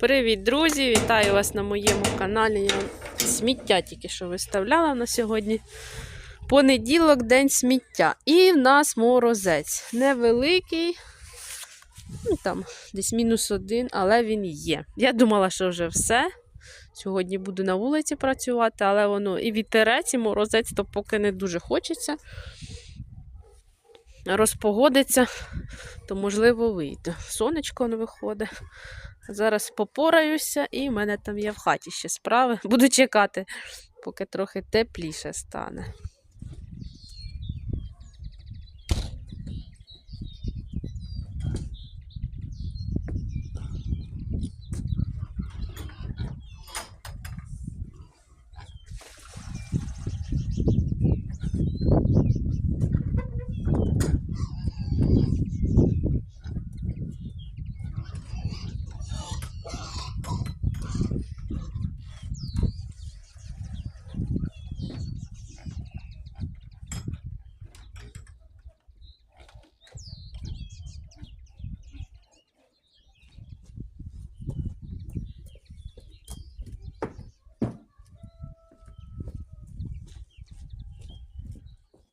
Привіт, друзі! Вітаю вас на моєму каналі. Я сміття тільки що виставляла на сьогодні. Понеділок, день сміття. І в нас морозець. Невеликий, ну там десь мінус один, але він є. Я думала, що вже все. Сьогодні буду на вулиці працювати, але воно і вітерець, і морозець, то поки не дуже хочеться. Розпогодиться, то можливо вийду. Сонечко не виходить. Зараз попораюся, і в мене там є в хаті ще справи. Буду чекати, поки трохи тепліше стане.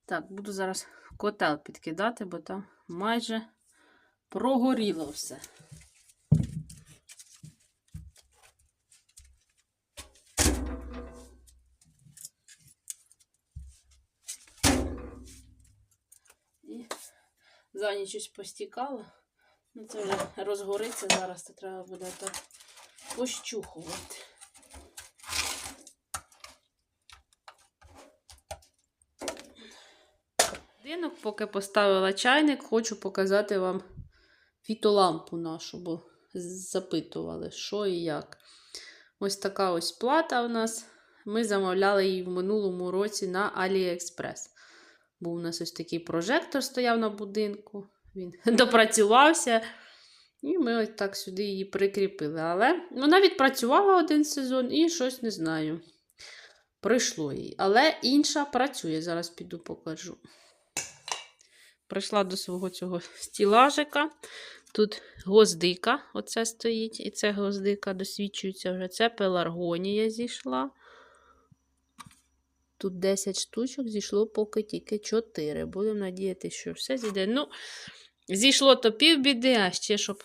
Так, буду зараз котел підкидати, бо там майже прогоріло все. І за ніч щось постікало. Ну, це вже розгориться зараз, то треба буде так пощухувати. Будинок, поки поставила чайник, хочу показати вам фітолампу нашу, бо запитували, що і як. Ось така ось плата у нас. Ми замовляли її в минулому році на AliExpress. Був у нас ось такий прожектор стояв на будинку. Він допрацювався. І ми ось так сюди її прикріпили. Але вона відпрацювала один сезон і щось не знаю. Прийшло їй. Але інша працює. Зараз піду покажу. Прийшла до свого цього стілажика. Тут гвоздика, оце стоїть, і це гвоздика досвідчується вже. Це пеларгонія зійшла. Тут 10 штучок, зійшло поки тільки 4. Будемо надіятися, що все зійде. Ну, зійшло то півбіди, а ще щоб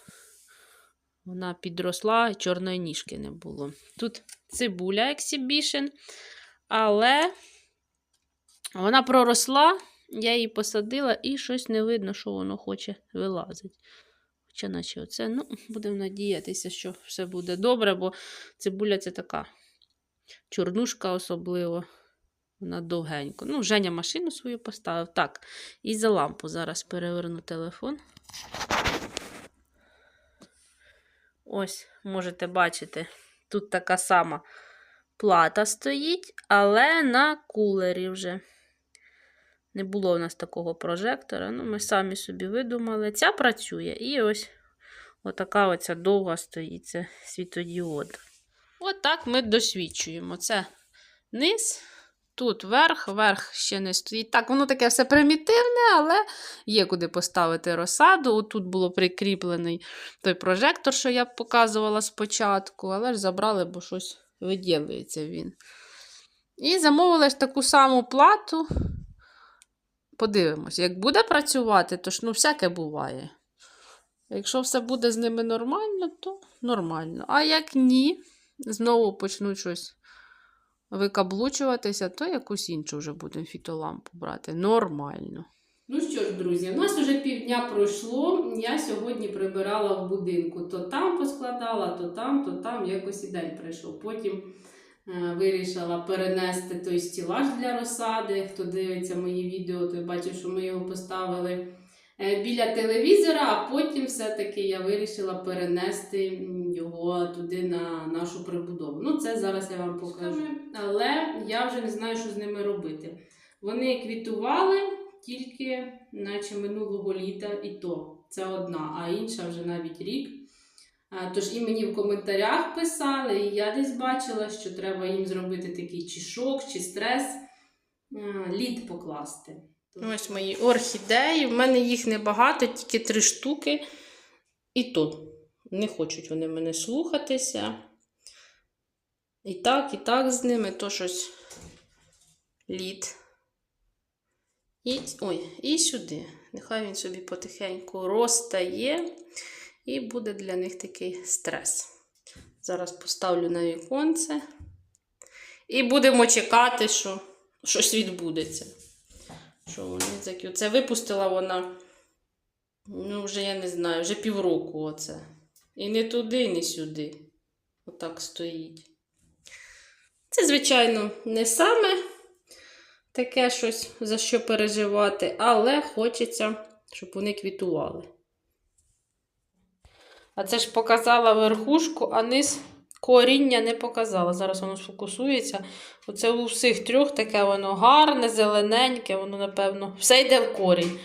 вона підросла і чорної ніжки не було. Тут цибуля Exhibition, але вона проросла. Я її посадила і щось не видно, що воно хоче вилазить. Хоча, наче оце, ну, будемо надіятися, що все буде добре, бо цибуля це така чорнушка особливо. Вона довгенько. Ну, Женя машину свою поставив. Так, і за лампу зараз переверну телефон. Ось, можете бачити, тут така сама плата стоїть, але на кулері вже. Не було у нас такого прожектора. Ну, Ми самі собі видумали. Ця працює. І ось отака оця довга стоїть це світодіод. От так ми досвідчуємо. Це низ, тут верх, верх ще не стоїть. Так, воно таке все примітивне, але є куди поставити розсаду. Отут було прикріплений той прожектор, що я показувала спочатку, але ж забрали, бо щось виділюється він. І замовили ж таку саму плату. Подивимось, як буде працювати, то ж ну, всяке буває. Якщо все буде з ними нормально, то нормально. А як ні, знову почнуть щось викаблучуватися, то якусь іншу вже будемо фітолампу брати. Нормально. Ну що ж, друзі, у нас вже півдня пройшло. Я сьогодні прибирала в будинку. То там поскладала, то там, то там якось і день прийшов. Потім. Е, Вирішила перенести той стілаж для розсади. Хто дивиться мої відео, той бачив, що ми його поставили е, біля телевізора, а потім все-таки я вирішила перенести його туди на нашу прибудову. Ну, це зараз я вам покажу. Але я вже не знаю, що з ними робити. Вони квітували тільки, наче минулого літа, і то це одна, а інша вже навіть рік. Тож і мені в коментарях писали, і я десь бачила, що треба їм зробити такий чи шок, чи стрес, лід покласти. Ось мої орхідеї. В мене їх небагато, тільки три штуки. І тут Не хочуть вони мене слухатися. І так, і так з ними, то щось лід. І, ой, і сюди. Нехай він собі потихеньку розтає, і буде для них такий стрес. Зараз поставлю на віконце. І будемо чекати, що щось відбудеться. Що вони такі. Це випустила вона, ну, вже я не знаю, вже півроку оце. І не туди, не сюди. Отак стоїть. Це, звичайно, не саме таке щось, за що переживати, але хочеться, щоб вони квітували. А це ж показала верхушку, а низ коріння не показала. Зараз воно сфокусується. Оце у всіх трьох таке воно гарне, зелененьке, воно, напевно, все йде в корінь,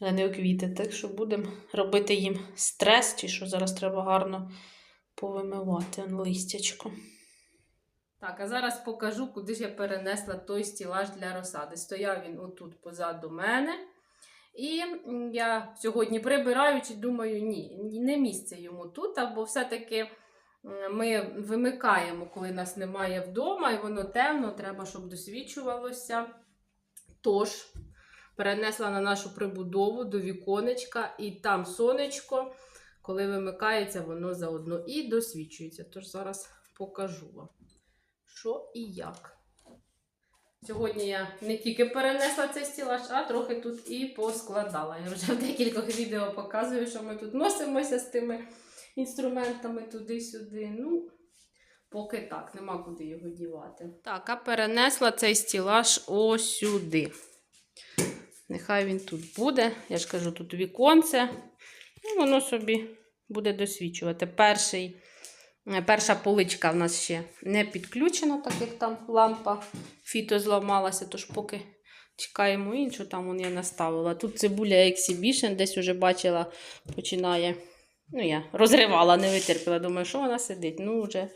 а не у квіти. Так що будемо робити їм стрес, чи що зараз треба гарно повимивати листячко. Так, а зараз покажу, куди ж я перенесла той стілаж для розсади. Стояв він отут позаду мене. І я сьогодні прибираючи, думаю, ні, не місце йому тут, або все-таки ми вимикаємо, коли нас немає вдома, і воно темно, треба, щоб досвічувалося. Тож, перенесла на нашу прибудову до віконечка, і там сонечко, коли вимикається, воно заодно і досвічується. Тож зараз покажу вам, що і як. Сьогодні я не тільки перенесла цей стілаж, а трохи тут і поскладала. Я вже в декількох відео показую, що ми тут носимося з тими інструментами туди-сюди. Ну, поки так, нема куди його дівати. Так, а перенесла цей стілаж ось сюди. Нехай він тут буде. Я ж кажу, тут віконце. І воно собі буде досвічувати. Перший, перша поличка в нас ще не підключена, так як там лампа фіто зламалася, тож поки чекаємо іншу, там вон я наставила. Тут цибуля Exhibition, десь вже бачила, починає. Ну, я розривала, не витерпіла. Думаю, що вона сидить. Ну, вже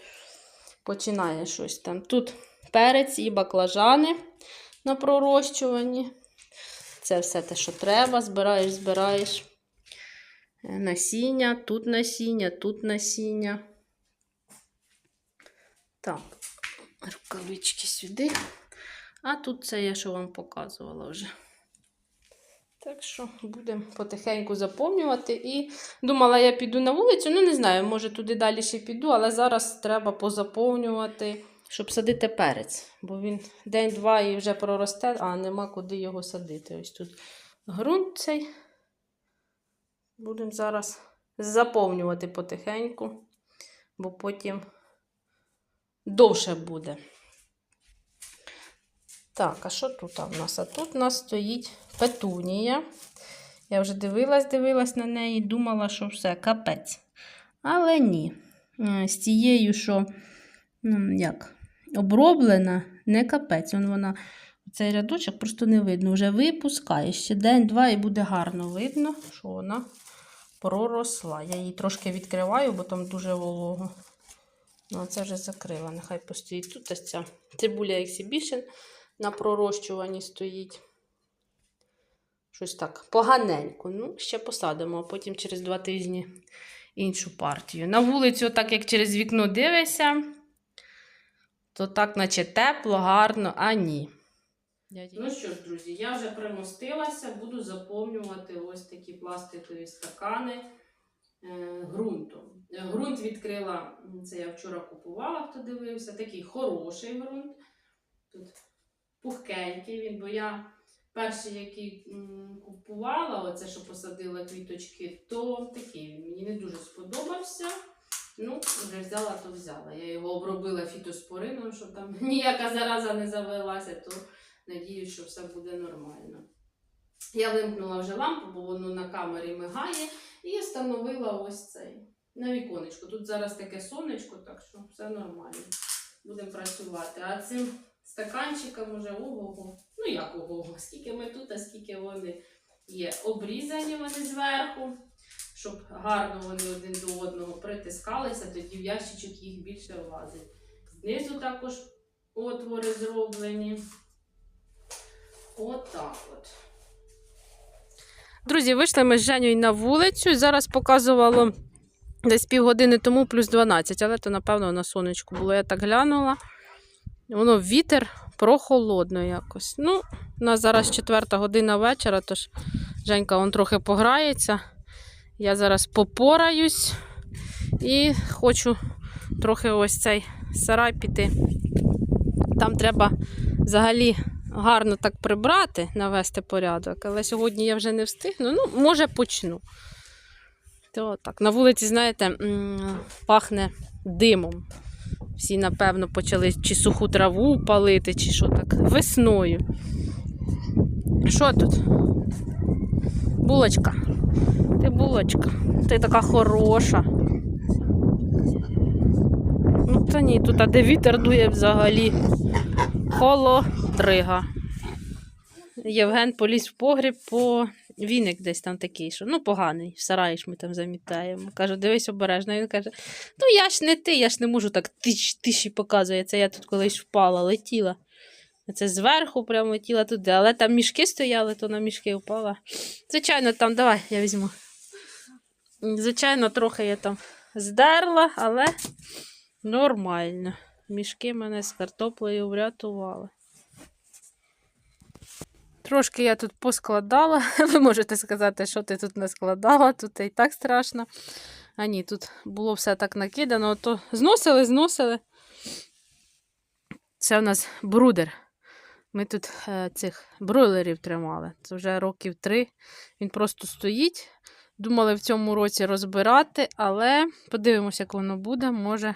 починає щось там. Тут перець і баклажани на пророщуванні. Це все те, що треба. Збираєш, збираєш. Е, Насіння, тут насіння, тут насіння. Так, рукавички сюди. А тут це я що вам показувала вже. Так що будемо потихеньку заповнювати. І думала, я піду на вулицю. Ну, не знаю, може туди далі ще піду, але зараз треба позаповнювати, щоб садити перець. Бо він день-два і вже проросте, а нема куди його садити. Ось тут ґрунт цей. Будемо зараз заповнювати потихеньку, бо потім довше буде. Так, а що тут у нас? А тут у нас стоїть петунія. Я вже дивилась, дивилась на неї, думала, що все, капець. Але ні. Е, З тією, що ну, як, оброблена, не капець. Вон вона, цей рядочок просто не видно. Вже випускає ще день-два і буде гарно видно, що вона проросла. Я її трошки відкриваю, бо там дуже волого. Ну, це вже закрила. Нехай постоїть тут ось ця цибуля Exhibition на пророщуванні стоїть. Щось так поганенько. Ну, ще посадимо, а потім через два тижні іншу партію. На вулицю, так як через вікно дивишся, то так, наче тепло, гарно, а ні. Ну що ж, друзі, я вже примостилася, буду заповнювати ось такі пластикові стакани е, ґрунтом. Е, Ґрунт відкрила, це я вчора купувала, хто дивився, такий хороший ґрунт. Тут пухкенький він, бо я перший, який купувала, оце, що посадила квіточки, то такий він мені не дуже сподобався. Ну, вже взяла, то взяла. Я його обробила фітоспорином, щоб там ніяка зараза не завелася, то надіюсь, що все буде нормально. Я вимкнула вже лампу, бо воно на камері мигає, і встановила ось цей на віконечко. Тут зараз таке сонечко, так що все нормально. Будемо працювати. А цим стаканчиком уже ого-го. Ну як ого-го, скільки ми тут, а скільки вони є. Обрізані вони зверху, щоб гарно вони один до одного притискалися, тоді в ящичок їх більше влазить. Знизу також отвори зроблені. Отак от. Друзі, вийшли ми з Женєю на вулицю. Зараз показувало Десь півгодини тому плюс 12, але то, напевно, на сонечку було. Я так глянула. Воно вітер прохолодно якось. Ну, у нас зараз четверта година вечора, тож Женька он трохи пограється. Я зараз попораюсь і хочу трохи ось цей сарай піти. Там треба взагалі гарно так прибрати, навести порядок, але сьогодні я вже не встигну. Ну, може, почну. То так. На вулиці, знаєте, пахне димом. Всі, напевно, почали чи суху траву палити, чи що так. Весною. Що тут? Булочка. Ти булочка. Ти така хороша. Ну, та ні, тут а де вітер дує взагалі. Холодрига. Євген поліз в погріб по віник десь там такий, що ну поганий, в сараї ж ми там замітаємо. Кажу, дивись обережно. Він каже: Ну я ж не ти, я ж не можу так тиш, тиші показує. Це я тут колись впала, летіла. Це зверху прямо летіла туди, але там мішки стояли, то на мішки впала. Звичайно, там, давай, я візьму. Звичайно, трохи я там здерла, але нормально. Мішки мене з картоплею врятували. Трошки я тут поскладала. Ви можете сказати, що ти тут не складала, тут і так страшно. А ні, тут було все так накидано, то зносили, зносили. Це у нас брудер. Ми тут е, цих бройлерів тримали. Це вже років три. Він просто стоїть. Думали в цьому році розбирати, але подивимося, як воно буде. Може,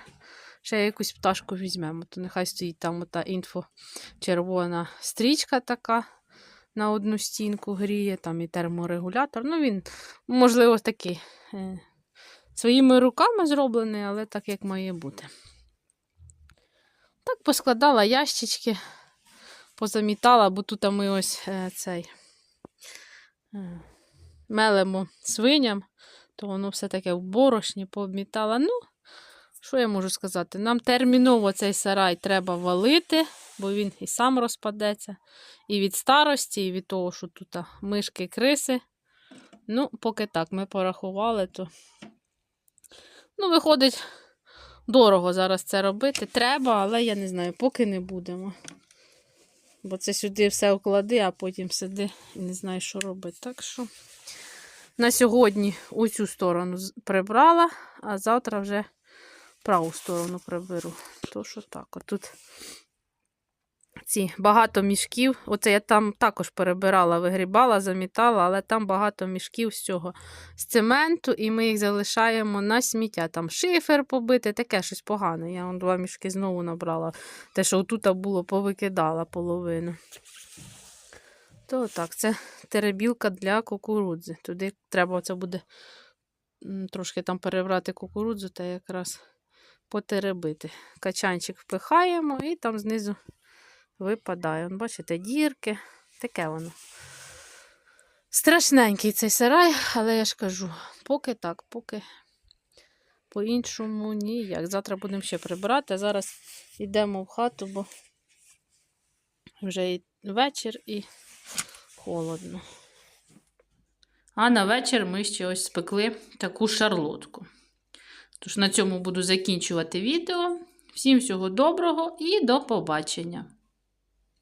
ще якусь пташку візьмемо. То нехай стоїть там ота інфо червона стрічка така на одну стінку гріє, там і терморегулятор. Ну, він, можливо, такий е, своїми руками зроблений, але так, як має бути. Так, поскладала ящички, позамітала, бо тут ми ось е, цей е, мелемо свиням, то воно все таке в борошні пообмітала. Ну, що я можу сказати? Нам терміново цей сарай треба валити, бо він і сам розпадеться. І від старості, і від того, що тут мишки, криси. Ну, поки так, ми порахували, то. Ну, виходить, дорого зараз це робити. Треба, але я не знаю, поки не будемо. Бо це сюди все оклади, а потім сиди і не знаю, що робити. Так що на сьогодні оцю сторону прибрала, а завтра вже праву сторону приберу. То що так, отут ці багато мішків. Оце я там також перебирала, вигрібала, замітала, але там багато мішків з цього з цементу, і ми їх залишаємо на сміття. Там шифер побити, таке щось погане. Я вон два мішки знову набрала. Те, що отут було, повикидала половину. То так, це теребілка для кукурудзи. Туди треба це буде трошки там перебрати кукурудзу та якраз потеребити. Качанчик впихаємо і там знизу випадає. Вон, бачите, дірки. Таке воно. Страшненький цей сарай, але я ж кажу, поки так, поки по-іншому ніяк. Завтра будемо ще прибирати. А зараз йдемо в хату, бо вже і вечір і холодно. А на вечір ми ще ось спекли таку шарлотку. Тож на цьому буду закінчувати відео. Всім всього доброго і до побачення!